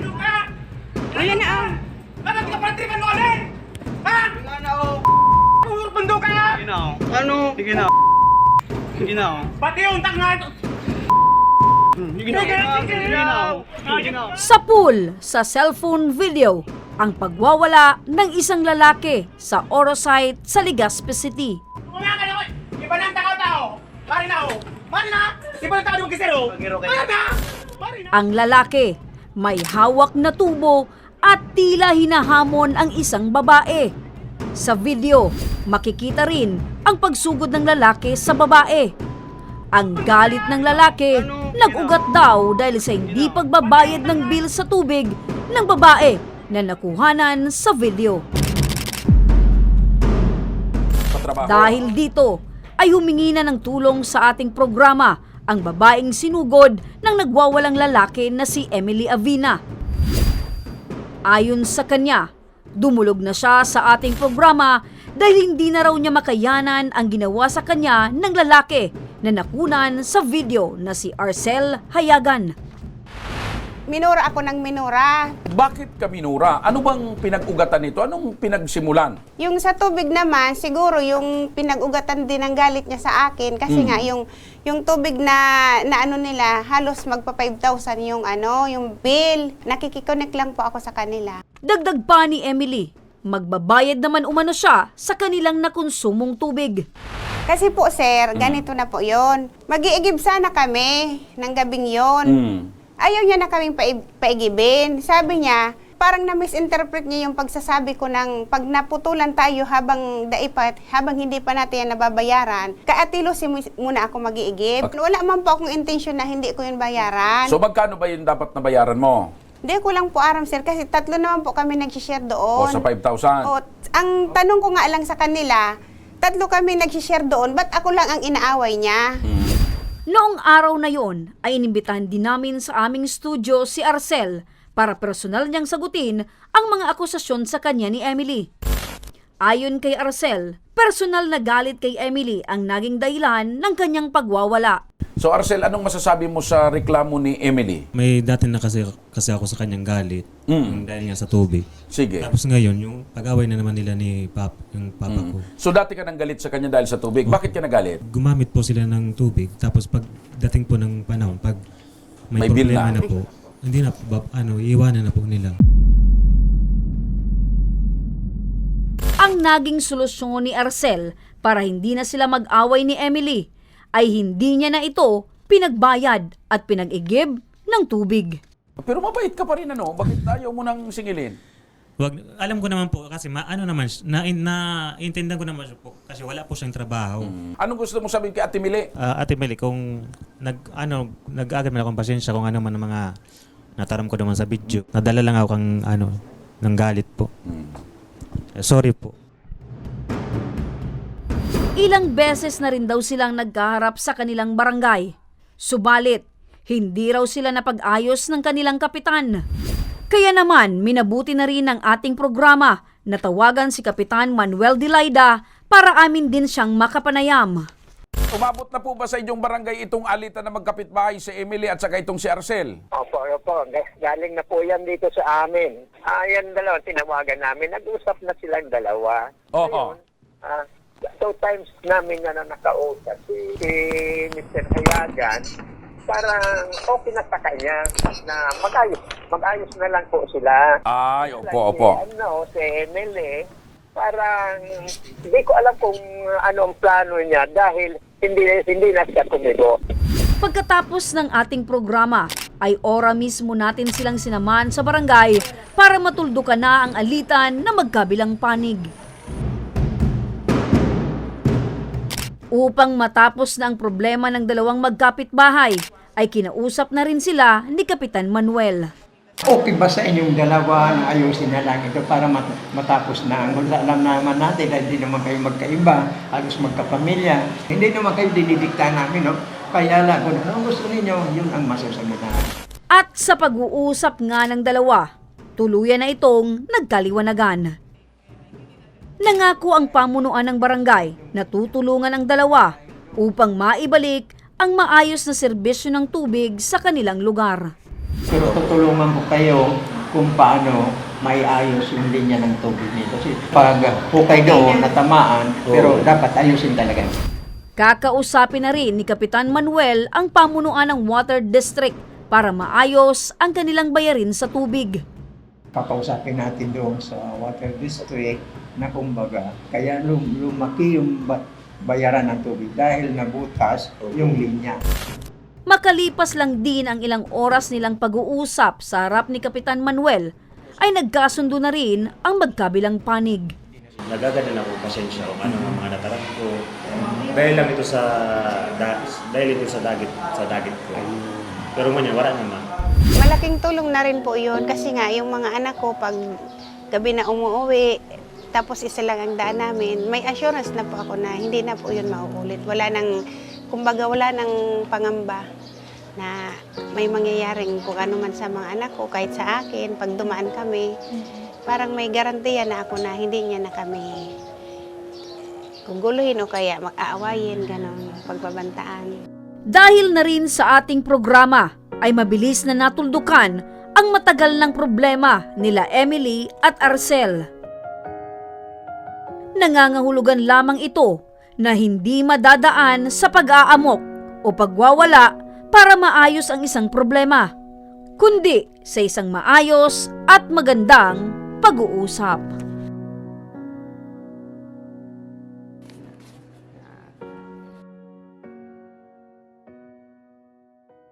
Ano ka? Wala na ah. Bakit ka pala tripan mo kami? Ha? Wala na oh. Puro bando ka! Sige na oh. Ano? Sige na. Sige na oh. Pati yung tanga ito! Sige na. Oh. Sa pool, sa cellphone video, ang pagwawala ng isang lalaki sa Orosite sa Legazpi City. Iba na ang takaw-tao! Mari na ako! Mari na! Iba! Pagiro kayo. Mari na! Mari na! Ang lalaki may hawak na tubo at tila hinahamon ang isang babae. Sa video, makikita rin ang pagsugod ng lalaki sa babae. Ang galit ng lalaki, nag-ugat daw dahil sa hindi pagbabayad ng bill sa tubig ng babae na nakuhanan sa video. Dahil dito, ay humingi na ng tulong sa ating programa ang babaeng sinugod ng nagwawalang lalaki na si Emily Avina. Ayon sa kanya, dumulog na siya sa ating programa dahil hindi na raw niya makayanan ang ginawa sa kanya ng lalaki na nakunan sa video na si Arcel Hayagan. Minura ako ng minura. Bakit ka minura? Ano bang pinag-ugatan nito? Anong pinagsimulan? Yung sa tubig naman, siguro yung pinag-ugatan din ng galit niya sa akin kasi nga yung yung tubig na na ano nila, halos magpa 5,000 yung ano, yung bill. Nakikiconnect lang po ako sa kanila. Dagdag pa ni Emily, magbabayad naman umano siya sa kanilang nakonsumong tubig. Kasi po sir, ganito na po 'yon. Mag-iigib sana kami ng gabing 'yon. Hmm. Ayaw niya na kaming paigibin. Sabi niya, parang na-misinterpret niya yung pagsasabi ko ng pag naputulan tayo habang daipat, habang hindi pa natin yan nababayaran, kaatilo si mu- muna ako mag-iigib. Okay. Wala man po akong intensyon na hindi ko yun bayaran. So magkano ba yung dapat na bayaran mo? Hindi ko lang po aram sir kasi tatlo naman po kami nag-share O doon. sa 5,000? O, ang tanong ko nga lang sa kanila, tatlo kami nag-share doon, ba't ako lang ang inaaway niya? Noong araw na yon ay inimbitahan din namin sa aming studio si Arcel para personal niyang sagutin ang mga akusasyon sa kanya ni Emily. Ayon kay Arcel, personal na galit kay Emily ang naging dahilan ng kanyang pagwawala. So Arcel, anong masasabi mo sa reklamo ni Emily? May dati na kasi, kasi ako sa kanyang galit Mm. yung dahil nga sa tubig. Sige. Tapos ngayon, yung pag-away na naman nila ni pap, yung papa ko. So dati ka nang galit sa kanya dahil sa tubig. Bakit ka nagalit? Gumamit po sila ng tubig. Tapos pag dating po ng panahon, pag may, May bill problema na. na. po, hindi na po, ba- ano, iiwanan na po nila. Ang naging solusyon ni Arcel para hindi na sila mag-away ni Emily ay hindi niya na ito pinagbayad at pinag-igib ng tubig. Pero mabait ka pa rin ano? Bakit ayaw mo nang singilin? Wag, alam ko naman po kasi ma, ano naman na, na intindihan ko naman po kasi wala po siyang trabaho. Anong gusto mo sabihin kay Ate Mili? Ah, Ate Meli, kung nag ano nag-agad man akong pasensya kung ano man ang mga nataram ko naman sa video. Nadala lang ako kang ano ng galit po. Eh, Sorry po. Ilang beses na rin daw silang nagkaharap sa kanilang barangay. Subalit, hindi raw sila napag-ayos ng kanilang kapitan. Kaya naman, minabuti na rin ng ating programa na tawagan si Kapitan Manuel Dilaida para amin din siyang makapanayam. Umabot na po ba sa inyong barangay itong alitan na magkapitbahay si Emily at saka itong si Arcel? Opo, opo. Galing na po yan dito sa amin. Ah, yan dalawa, tinawagan namin. Nag-usap na silang dalawa. Oo. Ngayon, ah, two times namin na, na nakausap si, si Mr. Hayagan. Parang okay na sa kanya na mag-ayos, mag-ayos na lang po sila. Ay, opo, opo. eh, Ano, si Emily, parang hindi ko alam kung ano ang plano niya dahil hindi, hindi na siya kumibo. Pagkatapos ng ating programa, ay ora mismo natin silang sinaman sa barangay para matuldukan na ang alitan na magkabilang panig. Upang matapos na ang problema ng dalawang magkapitbahay, ay kinausap na rin sila ni Kapitan Manuel. Okay ba sa inyong dalawa na ayusin na lang ito para mat- matapos na? Ang alam naman natin na hindi naman kayo magkaiba, halos magkapamilya. Hindi naman kayo dinidikta namin, no? Kaya lang, kung ano gusto ninyo, yun ang na. At sa pag-uusap nga ng dalawa, tuluyan na itong nagkaliwanagan. Nangako ang pamunuan ng barangay na tutulungan ang dalawa upang maibalik ang maayos na serbisyo ng tubig sa kanilang lugar. Pero tutulungan ko kayo kung paano may ayos yung linya ng tubig nito. Kasi pag hukay doon, natamaan, pero dapat ayusin talaga. Kakausapin na rin ni Kapitan Manuel ang pamunuan ng Water District para maayos ang kanilang bayarin sa tubig. Kakausapin natin doon sa water district na kumbaga, kaya lum- lumaki yung ba- bayaran ng tubig dahil nabutas yung linya. Makalipas lang din ang ilang oras nilang pag-uusap sa harap ni Kapitan Manuel, ay nagkasundo na rin ang magkabilang panig. nagaganda na ako pasensya kung ano ang mga natarap ko. Dahil lang ito sa da, dahil ito sa dagit sa dagit ko. Pero man yun, wala naman. Malaking tulong na rin po yun kasi nga yung mga anak ko pag gabi na umuwi, tapos isa lang ang daan namin, may assurance na po ako na hindi na po yun mauulit. Wala nang, kumbaga wala nang pangamba na may mangyayaring kung ano man sa mga anak ko, kahit sa akin, pag dumaan kami, parang may garantiya na ako na hindi niya na kami guguluhin o kaya mag-aawayin, ganon, pagbabantaan. Dahil na rin sa ating programa ay mabilis na natuldukan ang matagal ng problema nila Emily at Arcel. Nangangahulugan lamang ito na hindi madadaan sa pag-aamok o pagwawala para maayos ang isang problema, kundi sa isang maayos at magandang pag-uusap.